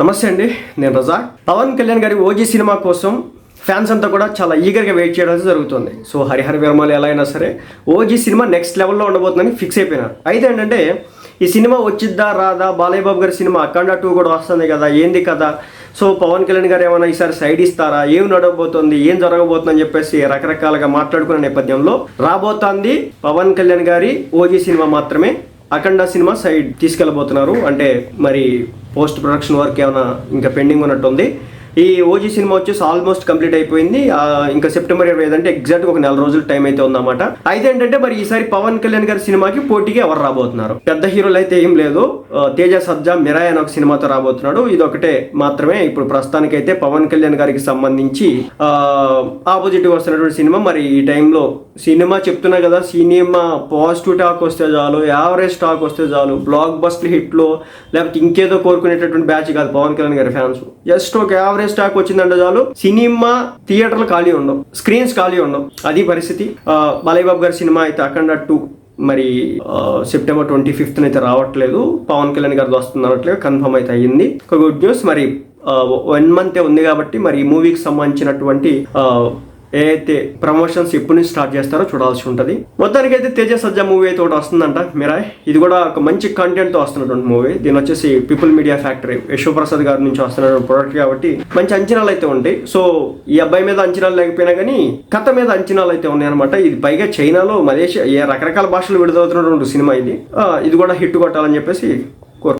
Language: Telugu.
నమస్తే అండి నేను రజాక్ పవన్ కళ్యాణ్ గారి ఓజీ సినిమా కోసం ఫ్యాన్స్ అంతా కూడా చాలా ఈగర్గా వెయిట్ చేయడం జరుగుతుంది. సో హరిహర విరమాలు ఎలా అయినా సరే ఓజీ సినిమా నెక్స్ట్ లెవెల్లో ఉండబోతుందని ఫిక్స్ అయిపోయినారు. అయితే ఏంటంటే ఈ సినిమా వచ్చిద్దా రాదా బాలయ్య బాబు గారి సినిమా అఖండ టూ కూడా వస్తుంది కదా ఏంది కదా సో పవన్ కళ్యాణ్ గారు ఏమైనా ఈసారి సైడ్ ఇస్తారా? ఏం నడవబోతోంది? ఏం జరగబోతుందని చెప్పేసి రకరకాలుగా మాట్లాడుకున్న నేపథ్యంలో రాబోతోంది పవన్ కళ్యాణ్ గారి ఓజీ సినిమా మాత్రమే అఖండ సినిమా సైడ్ తీసుకెళ్ళబోతున్నారు. అంటే మరి పోస్ట్ ప్రొడక్షన్ వర్క్ ఏమైనా ఇంకా పెండింగ్ ఉన్నట్టుంది. ఈ ఓజీ సినిమా వచ్చేసి ఆల్మోస్ట్ కంప్లీట్ అయిపోయింది. ఇంకా సెప్టెంబర్ ఇరవై ఐదు అంటే ఎగ్జాక్ట్ ఒక నెల రోజుల టైం అయితే ఉందన్నమాట. అయితే ఏంటంటే మరి ఈసారి పవన్ కళ్యాణ్ గారి సినిమాకి పోటీకి ఎవరు రాబోతున్నారు? పెద్ద హీరోలు అయితే ఏం లేదు. తేజ సజ్జా మిరాయ్ అని ఒక సినిమాతో రాబోతున్నాడు. ఇది ఒకటే మాత్రమే. ఇప్పుడు ప్రస్తుతానికి అయితే పవన్ కళ్యాణ్ గారికి సంబంధించి ఆపోజిట్ వస్తున్నటువంటి సినిమా. మరి ఈ టైంలో సినిమా చెప్తున్నా కదా సినిమా పాజిటివ్ టాక్ వస్తే చాలు యావరేజ్ టాక్ వస్తే చాలు బ్లాక్ బస్టర్ హిట్లో లేకపోతే ఇంకేదో కోరుకునేటటువంటి బ్యాచ్ కాదు పవన్ కళ్యాణ్ గారి ఫ్యాన్స్ జస్ట్ ఒక యావరేజ్ టాక్ వచ్చిందంటే చాలు. సినిమా థియేటర్లు ఖాళీ ఉండవు. స్క్రీన్స్ ఖాళీ ఉండవు. అది పరిస్థితి. ఆ, బాబు గారి సినిమా అయితే అఖండ టూ మరి సెప్టెంబర్ ట్వంటీ ఫిఫ్త్ అయితే రావట్లేదు. పవన్ కళ్యాణ్ గారిది అన్నట్లుగా కన్ఫర్మ్ అయితే అయ్యింది. ఒక గుడ్ న్యూస్. మరి వన్ మంత్ ఉంది కాబట్టి మరి ఈ మూవీకి సంబంధించినటువంటి ఏదైతే ఏ అయితే ప్రమోషన్స్ ఎప్పటి నుంచి స్టార్ట్ చేస్తారో చూడాల్సి ఉంటుంది. మొత్తానికి అయితే తేజ సజ్జ మూవీ అయితే ఒకటి వస్తుందంట మీరాయ్ ఇది కూడా ఒక మంచి కంటెంట్తో వస్తున్నటువంటి మూవీ దీని వచ్చేసి పీపుల్ మీడియా ఫ్యాక్టరీ యశోప్రసాద్ గారి నుంచి వస్తున్నటువంటి ప్రోడక్ట్ కాబట్టి మంచి అంచనాలు అయితే ఉంటాయి. సో ఈ అబ్బాయి మీద అంచనాలు లేకపోయినా కానీ కథ మీద అంచనాలు అయితే ఉన్నాయన్నమాట. ఇది పైగా చైనాలో మలేషియా ఏ రకరకాల భాషలు విడుదలవుతున్నటువంటి సినిమా ఇది. ఇది కూడా హిట్ కొట్టాలని చెప్పేసి